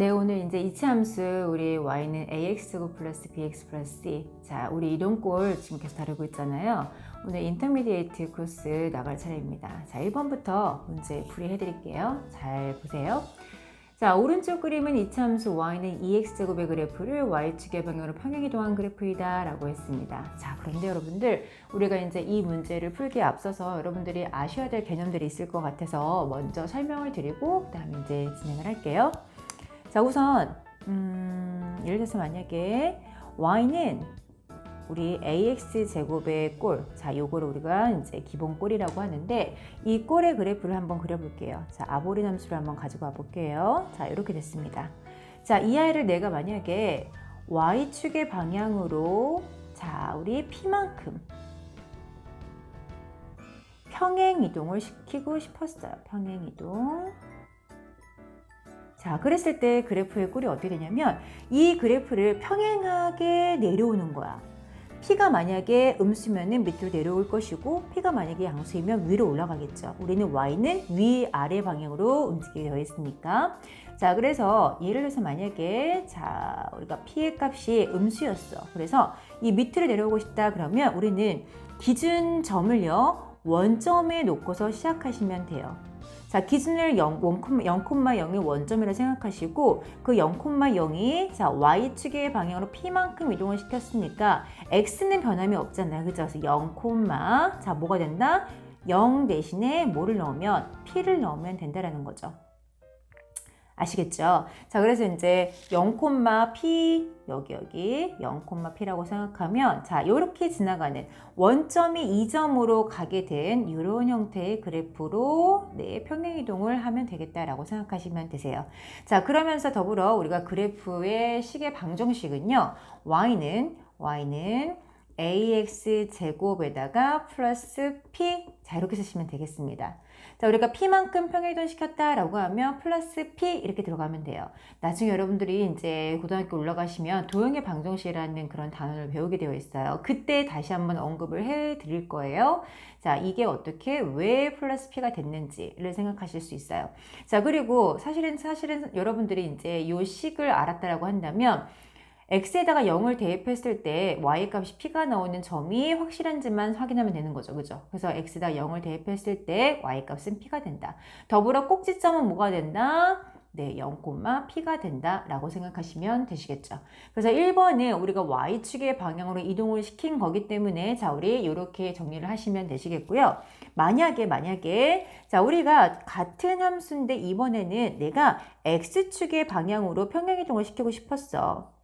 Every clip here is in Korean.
네, 오늘 이제 이치함수 우리 y는 ax제곱 플러스 bx 플러스 c. 자, 우리 이동꼴 지금 계속 다루고 있잖아요. 오늘 인터미디에이트 코스 나갈 차례입니다. 자, 1번부터 문제 풀이해 드릴게요. 잘 보세요. 자, 오른쪽 그림은 이차함수 y는 2x제곱의 그래프를 y축의 방향으로 평행 이동한 그래프이다 라고 했습니다. 자, 그런데 여러분들 우리가 이제 이 문제를 풀기에 앞서서 여러분들이 아셔야 될 개념들이 있을 것 같아서 먼저 설명을 드리고 그 다음에 이제 진행을 할게요. 자, 우선 음, 예를 들어서 만약에 y는 우리 ax 제곱의 꼴, 자, 요거를 우리가 이제 기본 꼴이라고 하는데 이 꼴의 그래프를 한번 그려볼게요. 자, 아보린 함수를 한번 가지고 와 볼게요. 자, 이렇게 됐습니다. 자, 이 아이를 내가 만약에 y축의 방향으로 자, 우리 p만큼 평행 이동을 시키고 싶었어요. 평행 이동. 자, 그랬을 때 그래프의 꼴이 어떻게 되냐면 이 그래프를 평행하게 내려오는 거야. P가 만약에 음수면은 밑으로 내려올 것이고 P가 만약에 양수이면 위로 올라가겠죠. 우리는 Y는 위 아래 방향으로 움직이게 되어 있으니까. 자, 그래서 예를 들어서 만약에 자, 우리가 P의 값이 음수였어. 그래서 이 밑으로 내려오고 싶다 그러면 우리는 기준점을요. 원점에 놓고서 시작하시면 돼요. 자, 기준을 0, 0,0의 원점이라 생각하시고 그 0,0이 자, y축의 방향으로 p만큼 이동을 시켰으니까 x는 변함이 없잖아요. 그죠? 그래서 0, 자, 뭐가 된다? 0 대신에 뭐를 넣으면 p를 넣으면 된다라는 거죠. 아시겠죠? 자, 그래서 이제 0,p 여기 여기 0,p라고 생각하면 자, 이렇게 지나가는 원점이 2점으로 가게 된 이런 형태의 그래프로 네, 평행 이동을 하면 되겠다라고 생각하시면 되세요. 자, 그러면서 더불어 우리가 그래프의 식의 방정식은요. y는 y는 ax 제곱에다가 플러스 p 자 이렇게 쓰시면 되겠습니다. 자 우리가 p만큼 평행이동 시켰다라고 하면 플러스 p 이렇게 들어가면 돼요. 나중에 여러분들이 이제 고등학교 올라가시면 도형의 방정식이라는 그런 단어를 배우게 되어 있어요. 그때 다시 한번 언급을 해 드릴 거예요. 자 이게 어떻게 왜 플러스 p가 됐는지를 생각하실 수 있어요. 자 그리고 사실은 사실은 여러분들이 이제 요 식을 알았다라고 한다면 x에다가 0을 대입했을 때 y 값이 p가 나오는 점이 확실한지만 확인하면 되는 거죠. 그죠? 그래서 x에다 0을 대입했을 때 y 값은 p가 된다. 더불어 꼭지점은 뭐가 된다? 네, 0, p가 된다 라고 생각하시면 되시겠죠. 그래서 1번은 우리가 y축의 방향으로 이동을 시킨 거기 때문에 자, 우리 이렇게 정리를 하시면 되시겠고요. 만약에 만약에 자, 우리가 같은 함수인데 이번에는 내가 x축의 방향으로 평행 이동을 시키고 싶었어.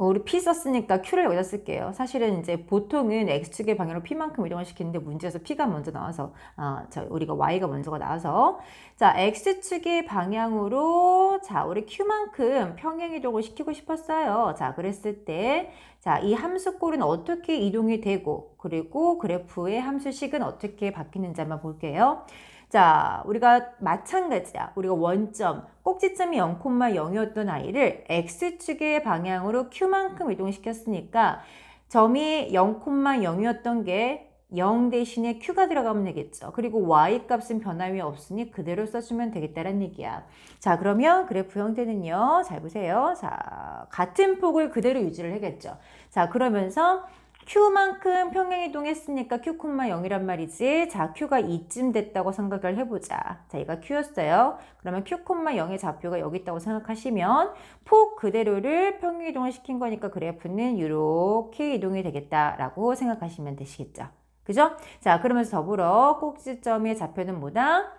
어, 우리 P 썼으니까 Q를 여기다 쓸게요. 사실은 이제 보통은 X축의 방향으로 P만큼 이동을 시키는데 문제에서 P가 먼저 나와서, 아, 저, 우리가 Y가 먼저가 나와서, 자, X축의 방향으로, 자, 우리 Q만큼 평행 이동을 시키고 싶었어요. 자, 그랬을 때, 자, 이 함수꼴은 어떻게 이동이 되고, 그리고 그래프의 함수식은 어떻게 바뀌는지 한번 볼게요. 자, 우리가 마찬가지야. 우리가 원점, 꼭지점이 0,0이었던 아이를 x축의 방향으로 q만큼 이동시켰으니까 점이 0,0이었던 게 0 대신에 q가 들어가면 되겠죠. 그리고 y 값은 변함이 없으니 그대로 써주면 되겠다는 얘기야. 자, 그러면 그래프 형태는요. 잘 보세요. 자, 같은 폭을 그대로 유지를 하겠죠. 자, 그러면서 Q만큼 평행이동했으니까 Q, 0이란 말이지. 자, Q가 2쯤 됐다고 생각을 해보자. 자, 얘가 Q였어요. 그러면 Q, 0의 좌표가 여기 있다고 생각하시면 폭 그대로를 평행이동을 시킨 거니까 그래프는 이렇게 이동이 되겠다라고 생각하시면 되시겠죠. 그죠? 자, 그러면서 더불어 꼭지점의 좌표는 뭐다?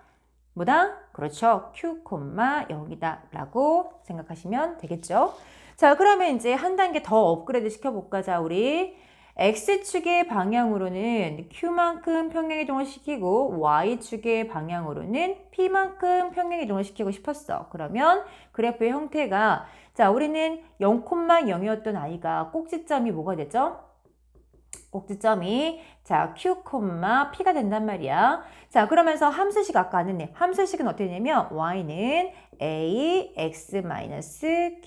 뭐다? 그렇죠. Q, 0이다 라고 생각하시면 되겠죠. 자, 그러면 이제 한 단계 더 업그레이드 시켜볼까? 자, 우리 X축의 방향으로는 Q만큼 평행이동을 시키고 Y축의 방향으로는 P만큼 평행이동을 시키고 싶었어. 그러면 그래프의 형태가 자 우리는 0,0이었던 아이가 꼭지점이 뭐가 되죠? 꼭지점이 자 q, p가 된단 말이야. 자 그러면서 함수식 아까 아는네 함수식은 어떻게 되냐면 y는 a x-q의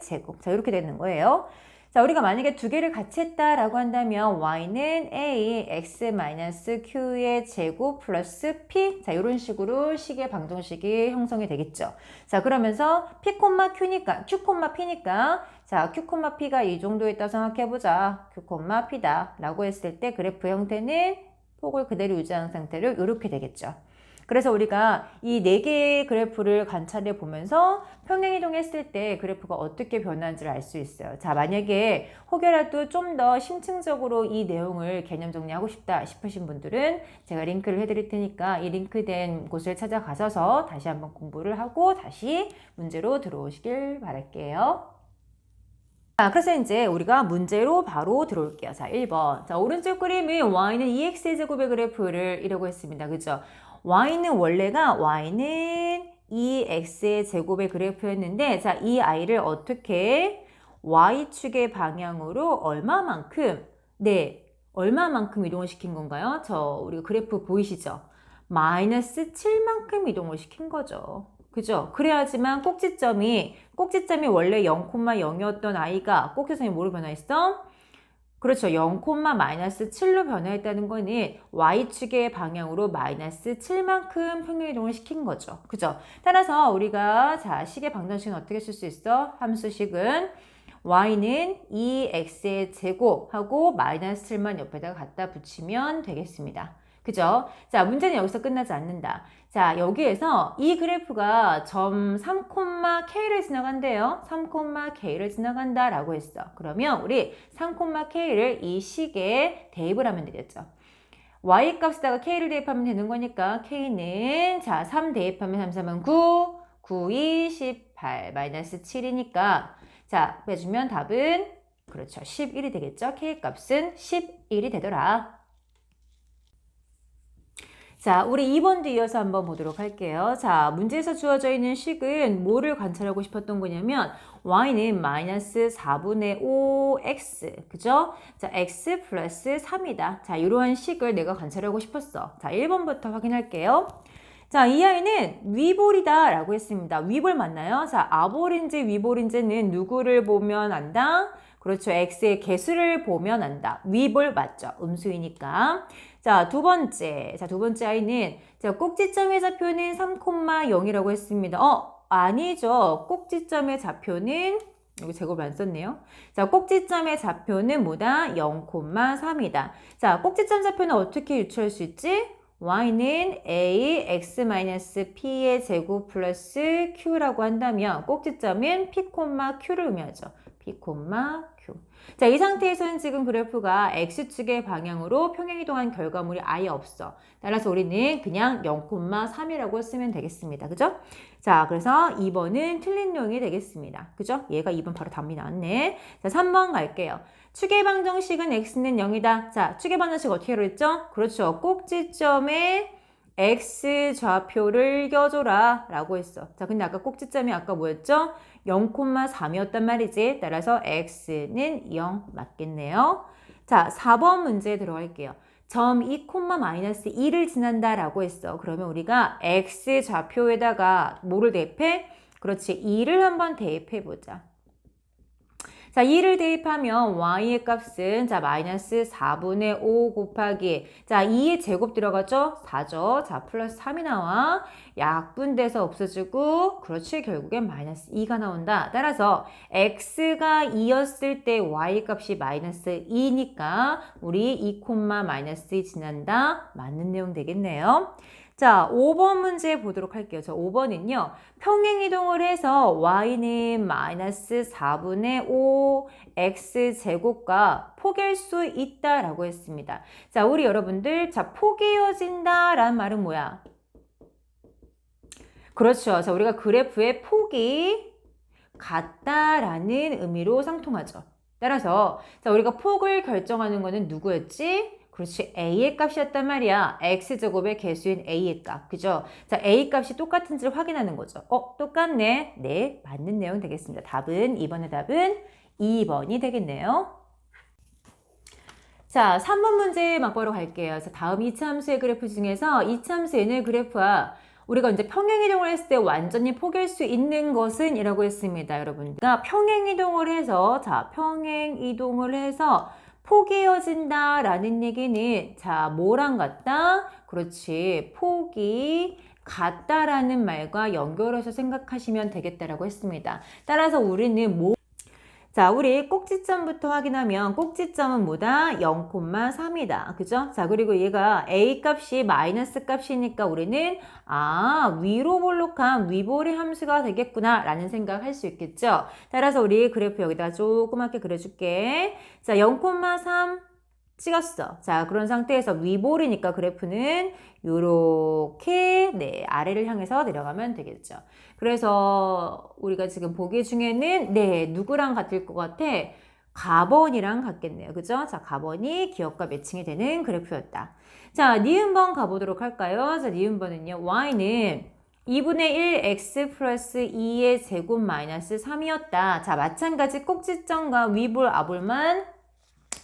제곱. 자 이렇게 되는 거예요. 자, 우리가 만약에 두 개를 같이 했다라고 한다면 y는 a x-q의 제곱 플러스 p 자, 이런 식으로 식의 방정식이 형성이 되겠죠. 자, 그러면서 p, q니까 q, p니까 자, q, p가 이 정도 있다 생각해 보자. q, p다 라고 했을 때 그래프 형태는 폭을 그대로 유지하는 상태로 이렇게 되겠죠. 그래서 우리가 이 네 개의 그래프를 관찰해 보면서 평행이동했을 때 그래프가 어떻게 변하는지를 알 수 있어요. 자, 만약에 혹여라도 좀 더 심층적으로 이 내용을 개념 정리하고 싶다 싶으신 분들은 제가 링크를 해드릴 테니까 이 링크된 곳을 찾아가셔서 다시 한번 공부를 하고 다시 문제로 들어오시길 바랄게요. 자, 그래서 이제 우리가 문제로 바로 들어올게요. 자, 1번. 자, 오른쪽 그림은 y는 2x의 제곱의 그래프를 이라고 했습니다. 그죠? y는 원래가 y는 2x의 제곱의 그래프였는데 자, 이 i를 어떻게 y축의 방향으로 얼마만큼 네, 얼마만큼 이동을 시킨 건가요? 저 우리 그래프 보이시죠? 마이너스 7만큼 이동을 시킨 거죠. 그죠? 그래야지만 꼭지점이 꼭지점이 원래 0,0이었던 i가 꼭지점이 뭐로 변화했어? 그렇죠. 0, 마이너스 7로 변화했다는 거는 y축의 방향으로 마이너스 7만큼 평행이동을 시킨 거죠. 그죠? 따라서 우리가 자 식의 방정식은 어떻게 쓸 수 있어? 함수식은 y는 2x의 제곱하고 마이너스 7만 옆에다가 갖다 붙이면 되겠습니다. 그죠? 자, 문제는 여기서 끝나지 않는다. 자, 여기에서 이 그래프가 점 3,k를 지나간대요. 3,k를 지나간다 라고 했어. 그러면 우리 3,k를 이 식에 대입을 하면 되겠죠. y 값에다가 k를 대입하면 되는 거니까 k는 자, 3 대입하면 3, 3은 9, 9, 2, 18, 마이너스 7이니까 자, 빼주면 답은 그렇죠. 11이 되겠죠. k 값은 11이 되더라. 자, 우리 2번도 이어서 한번 보도록 할게요. 자, 문제에서 주어져 있는 식은 뭐를 관찰하고 싶었던 거냐면 y는 마이너스 4분의 5x, 그죠? 자, x 플러스 3이다. 자, 이러한 식을 내가 관찰하고 싶었어. 자, 1번부터 확인할게요. 자, 이 아이는 위볼이다 라고 했습니다. 위볼 맞나요? 자, 아볼인지 위볼인지는 누구를 보면 안다? 그렇죠. x의 개수를 보면 안다. 위볼 맞죠. 음수이니까. 자, 두 번째. 자, 두 번째 아이는 자, 꼭지점의 좌표는 3,0이라고 했습니다. 어, 아니죠. 꼭지점의 좌표는 여기 제곱을 안 썼네요. 자, 꼭지점의 좌표는 뭐다? 0,3이다. 자, 꼭지점 좌표는 어떻게 유추할 수 있지? y는 a x-p의 제곱 플러스 q라고 한다면 꼭지점은 p, q를 의미하죠. P, q. 자, 이 상태에서는 지금 그래프가 x축의 방향으로 평행이동한 결과물이 아예 없어. 따라서 우리는 그냥 0,3이라고 쓰면 되겠습니다. 그죠? 자, 그래서 2번은 틀린 용이 되겠습니다. 그죠? 얘가 2번 바로 답이 나왔네. 자, 3번 갈게요. 축의 방정식은 x는 0이다. 자, 축의 방정식 어떻게 하랬죠? 그렇죠. 꼭지점에 x 좌표를 껴줘라 라고 했어. 자, 근데 아까 꼭지점이 아까 뭐였죠? 0,3이었단 말이지. 따라서 x는 0 맞겠네요. 자, 4번 문제 들어갈게요. 점 2, 마이너스 2를 지난다 라고 했어. 그러면 우리가 x 좌표에다가 뭐를 대입해? 그렇지. 2를 한번 대입해 보자. 자, 2를 대입하면 y의 값은 자, 마이너스 4분의 5 곱하기 자, 2의 제곱 들어가죠? 4죠. 자, 플러스 3이 나와. 약분돼서 없어지고 그렇지. 결국엔 마이너스 2가 나온다. 따라서 x가 2였을 때 y 값이 마이너스 2니까 우리 2, 마이너스 2 지난다. 맞는 내용 되겠네요. 자, 5번 문제 보도록 할게요. 자, 5번은요. 평행이동을 해서 y는 마이너스 4분의 5 x제곱과 포갤 수 있다라고 했습니다. 자, 우리 여러분들 자, 포개어진다 라는 말은 뭐야? 그렇죠. 자, 우리가 그래프의 폭이 같다라는 의미로 상통하죠. 따라서 자, 우리가 폭을 결정하는 거는 누구였지? 그렇지. a의 값이었단 말이야. x제곱의 개수인 a의 값. 그죠? 자, a 값이 똑같은지를 확인하는 거죠. 어, 똑같네. 네, 맞는 내용 되겠습니다. 답은, 이번의 답은 2번이 되겠네요. 자, 3번 문제 맛보러 갈게요. 자, 다음 이차함수의 그래프 중에서 이차함수의 그래프와 우리가 이제 평행이동을 했을 때 완전히 포기할 수 있는 것은 이라고 했습니다, 여러분. 그러니까 평행이동을 해서, 자, 평행이동을 해서 포기해진다 라는 얘기는, 자, 뭐랑 같다? 그렇지. 포기, 같다라는 말과 연결해서 생각하시면 되겠다라고 했습니다. 따라서 우리는 뭐 자, 우리 꼭지점부터 확인하면 꼭지점은 뭐다? 0,3이다. 그죠? 자, 그리고 얘가 A 값이 마이너스 값이니까 우리는 아, 위로 볼록한 위볼의 함수가 되겠구나 라는 생각할 수 있겠죠? 따라서 우리 그래프 여기다 조그맣게 그려줄게. 자, 0,3 찍었어. 자, 그런 상태에서 위볼이니까 그래프는 요렇게 네, 아래를 향해서 내려가면 되겠죠. 그래서 우리가 지금 보기 중에는 네, 누구랑 같을 것 같아? 가번이랑 같겠네요. 그죠? 자, 가번이 기억과 매칭이 되는 그래프였다. 자, 니은번 가보도록 할까요? 자, 니은번은요. y는 2분의 1 x 플러스 2의 제곱 마이너스 3이었다. 자, 마찬가지 꼭지점과 위볼, 아볼만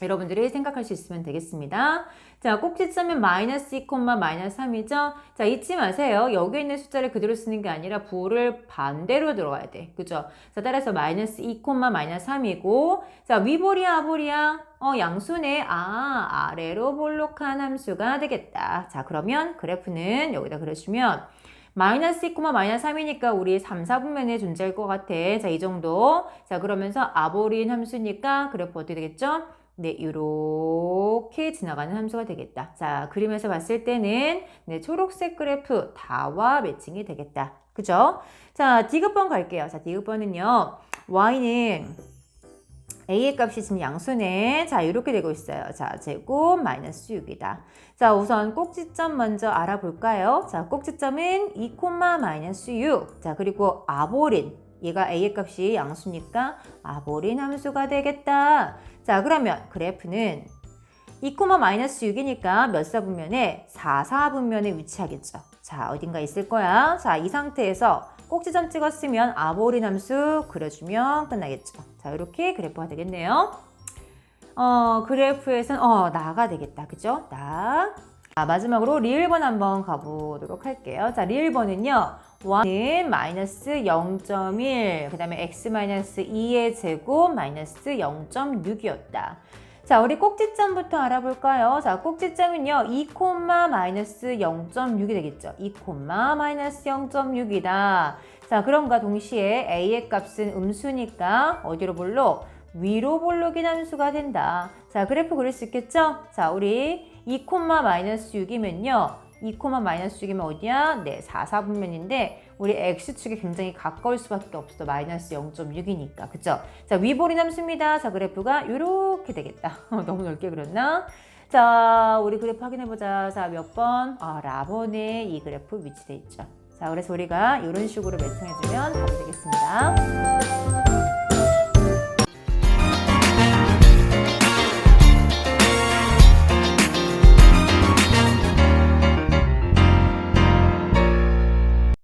여러분들이 생각할 수 있으면 되겠습니다. 자, 꼭지점은 마이너스 2, 마이너스 3이죠? 자, 잊지 마세요. 여기 있는 숫자를 그대로 쓰는 게 아니라 부호를 반대로 들어가야 돼. 그죠? 자, 따라서 마이너스 2, 마이너스 3이고, 자, 위볼이야, 아볼이야? 어, 양수네. 아, 아래로 볼록한 함수가 되겠다. 자, 그러면 그래프는 여기다 그려주면, 마이너스 2, 마이너스 3이니까 우리 3, 4분면에 존재할 것 같아. 자, 이 정도. 자, 그러면서 아볼인 함수니까 그래프 어떻게 되겠죠? 네, 이렇게 지나가는 함수가 되겠다. 자, 그림에서 봤을 때는 네, 초록색 그래프 다와 매칭이 되겠다. 그죠? 자, 디귿번 갈게요. 자, 디귿번은요. y는 a의 값이 지금 양수네. 자, 이렇게 되고 있어요. 자, 제곱 마이너스 6이다. 자, 우선 꼭지점 먼저 알아볼까요? 자, 꼭지점은 2, 마이너스 6. 자, 그리고 아볼인. 얘가 a의 값이 양수니까 아볼인 함수가 되겠다. 자, 그러면 그래프는 2, 마이너스 6이니까 몇 사분면에 4, 4분면에 위치하겠죠. 자, 어딘가 있을 거야. 자, 이 상태에서 꼭지점 찍었으면 아볼인 함수 그려주면 끝나겠죠. 자, 이렇게 그래프가 되겠네요. 어, 그래프에선 어, 나가 되겠다. 그죠? 나. 자, 마지막으로 리을번 한번 가보도록 할게요. 자, 리을번은요. Y는 마이너스 0.1, 그 다음에 x 마이너스 2의 제곱 마이너스 0.6이었다. 자, 우리 꼭지점부터 알아볼까요? 자, 꼭지점은요, 2, 마이너스 0.6이 되겠죠. 2, 마이너스 0.6이다. 자, 그럼과 동시에 a의 값은 음수니까 어디로 볼록? 위로 볼록인 함수가 된다. 자, 그래프 그릴 수 있겠죠? 자, 우리 2, 마이너스 6이면요. 2, 마이너스 6이면 어디야? 네, 4, 4분면인데 우리 x축이 굉장히 가까울 수밖에 없어. 마이너스 0.6이니까. 그죠? 자, 위볼인 함수입니다. 자, 그래프가 이렇게 되겠다. 너무 넓게 그렸나? 자, 우리 그래프 확인해보자. 자, 몇 번? 아, 라번에 이 그래프 위치돼 있죠. 자, 그래서 우리가 이런 식으로 매칭해주면 답이 되겠습니다.